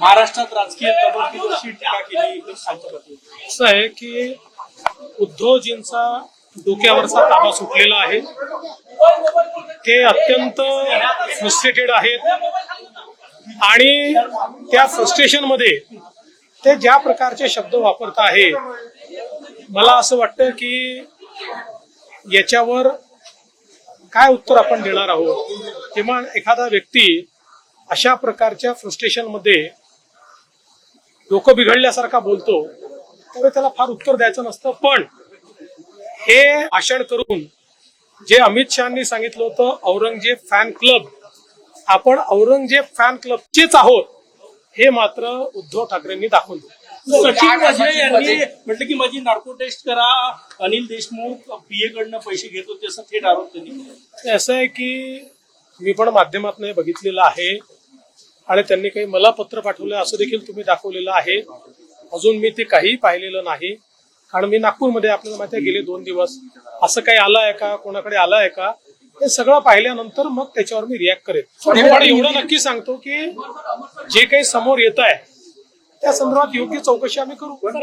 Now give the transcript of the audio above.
महाराष्ट्रात राजकीय टीका केली असं आहे की उद्धवजींचा डोक्यावरचा ताबा सुटलेला आहे. ते अत्यंत फ्रस्ट्रेटेड आहेत. आणि त्या फ्रस्ट्रेशनमध्ये ते ज्या प्रकारचे शब्द वापरत आहे मला असं वाटतं की याच्यावर काय उत्तर आपण देणार आहोत? किंवा एखादा व्यक्ती अशा प्रकारच्या फ्रस्ट्रेशनमध्ये डोकं बिघडल्यासारखा बोलतो त्यावेळी त्याला फार उत्तर द्यायचं नसतं. पण हे भाषण करून जे अमित शहानी सांगितलं होतं औरंगजेब फॅन क्लब आपण औरंगजेब फॅन क्लबचेच आहोत हे मात्र उद्धव ठाकरेंनी दाखवून सचिन वाजे यांनी म्हटलं की माझी नार्को टेस्ट करा अनिल देशमुख पीए कडनं पैसे घेत होते असं थेट आरोप त्यांनी केला. ते असं आहे की मी पण माध्यमातून बघितलेलं आहे. आणि त्यांनी काही मला पत्र पाठवलं असं देखील तुम्ही दाखवलेलं आहे. अजून मी ते काहीही पाहिलेलं नाही. कारण मी नागपूरमध्ये आपल्याला माहिती आहे गेले दोन दिवस. असं काही आलं आहे का? कोणाकडे आलं आहे का? हे सगळं पाहिल्यानंतर मग त्याच्यावर मी रिॲक्ट करेन. पण एवढं नक्की सांगतो की जे काही समोर येत आहे त्या संदर्भात योग्य चौकशी आम्ही करू.